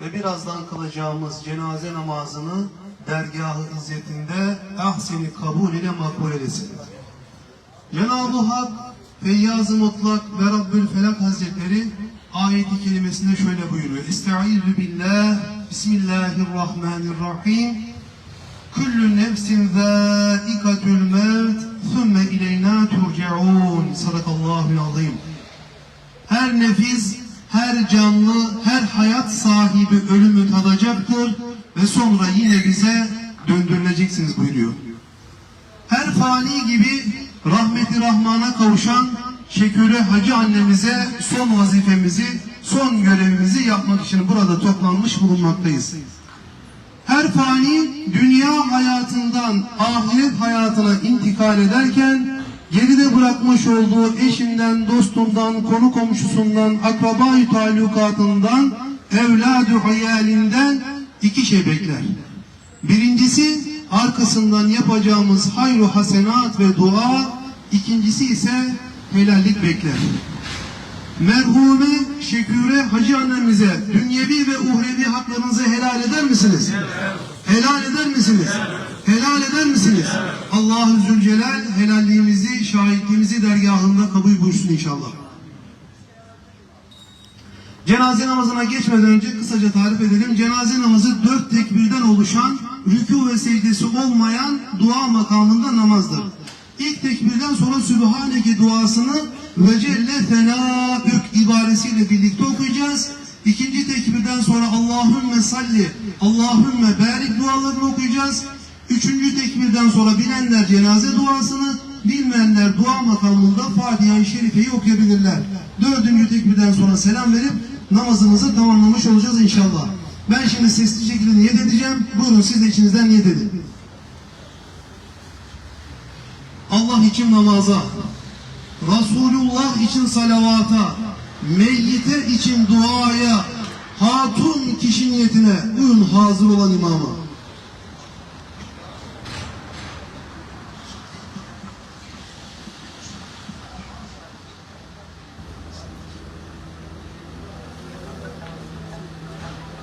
ve birazdan kılacağımız cenaze namazını dergahı izzetinde ahseni kabul ile makbul eylesin. Cenab-ı Hak Feyyaz-ı Mutlak ve Rabbül Felak Hazretleri ayeti kelimesinde şöyle buyuruyor. Estaizu billah, Bismillahirrahmanirrahim. Kullu nefsin zâikatül her canlı, her hayat sahibi ölümü tadacaktır ve sonra yine bize döndürüleceksiniz buyuruyor. Her fani gibi rahmeti rahmana kavuşan Şeküre Hacı annemize son vazifemizi, son görevimizi yapmak için burada toplanmış bulunmaktayız. Her fani dünya hayatından ahiret hayatına intikal ederken geride bırakmış olduğu eşinden, dostundan, konu komşusundan, akraba-i talukatından, evlad-ı hayalinden iki şey bekler. Birincisi arkasından yapacağımız hayru hasenat ve dua, ikincisi ise helallik bekler. Merhume Şeküre Hacı annemize dünyevi ve uhrevi haklarınızı helal eder misiniz? Helal eder misiniz? Helal eder misiniz? Allah-u Zülcelal helalliğimizi, şahitliğimizi dergahında kabul buyursun inşallah. Cenaze namazına geçmeden önce kısaca tarif edelim. Cenaze namazı dört tekbirden oluşan, rükû ve secdesi olmayan dua makamında namazdır. İlk tekbirden sonra Sübhaneke duasını ve Celle Fenâük ibaresiyle birlikte okuyacağız. İkinci tekbirden sonra Allahümme salli, Allahümme barik dualarını okuyacağız. Üçüncü tekbirden sonra bilenler cenaze duasını, bilmeyenler dua makamında Fatiha-i Şerife'yi okuyabilirler. Dördüncü tekbirden sonra selam verip namazımızı tamamlamış olacağız inşallah. Ben şimdi sesli şekilde niyet edeceğim. Buyurun siz de içinizden niyet edin. Allah için namaza, Resulullah için salavata, meyyite için duaya, hatun kişi niyetine buyurun hazır olan imama.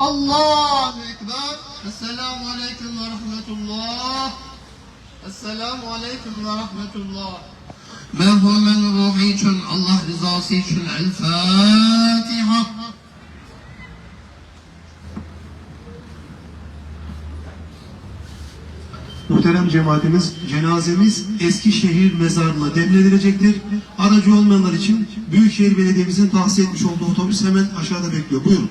Allahu Ekber. Esselamu Aleyküm ve Rahmetullah. Esselamu Aleyküm ve Rahmetullah. Merhumenin ruhu için, Allah rızası için El Fatiha. Muhterem cemaatimiz, cenazemiz Eskişehir mezarına defnedilecektir. Aracı olmayanlar için Büyükşehir Belediye'mizin tahsis etmiş olduğu otobüs hemen aşağıda bekliyor. Buyurun.